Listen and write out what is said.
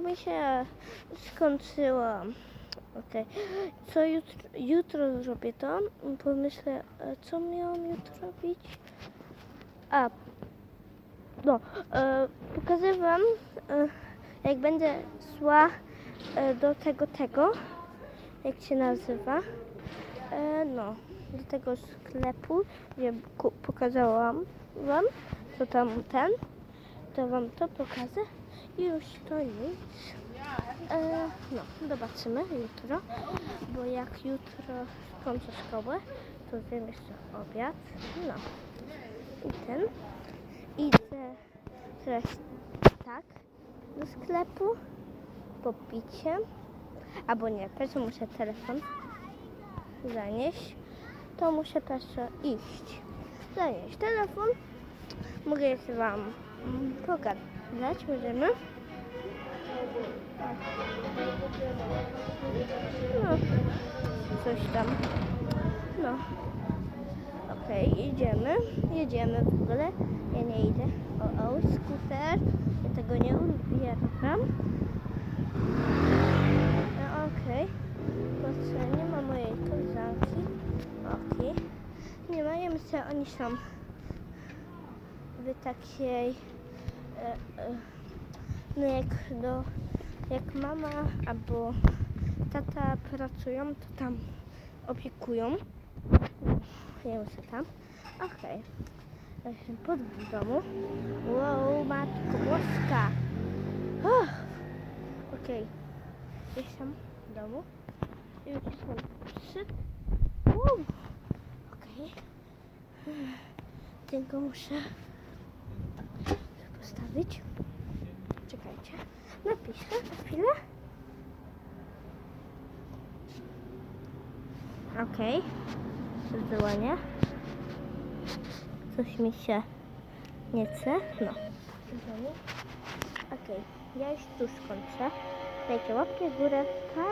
mi się. Okej. Co jutro, jutro zrobię to? Pomyślę, e, co miałam jutro robić? A, no, e, wam, e, jak będę szła e, do tego, tego, jak się nazywa, e, no, do tego sklepu, gdzie pokazałam wam, co tam ten, to wam to pokażę już to nic. E, no, zobaczymy jutro, bo jak jutro skończę szkołę, to zjem jeszcze obiad, no. I ten, idę teraz tak do sklepu po picie, albo nie, pierwszy muszę telefon zanieść, to muszę pierwsze iść, zanieść telefon, mogę wam pogadać, możemy. No, coś tam. No. Okej, idziemy. Jedziemy w ogóle. Ja nie idę. O, o, skuter. Ja tego nie ubieram. No, Okej. Patrzę, nie ma mojej koleżanki. Okej. Nie ma, ja myślę, oni są w takiej... E, e, no jak do... Jak mama albo tata pracują, to tam opiekują. Ja muszę tam. Okej. Jestem pod domu. Wow, matko boska. Okej. Jestem w domu. Już są trzy. Wow. Okej. Tylko muszę postawić. Czekajcie. Napiszę na chwilę. Okej. Wyłania. Coś mi się nie chce. No. Okej. Ja już tu skończę. Dajcie łapkę w górę. Pa!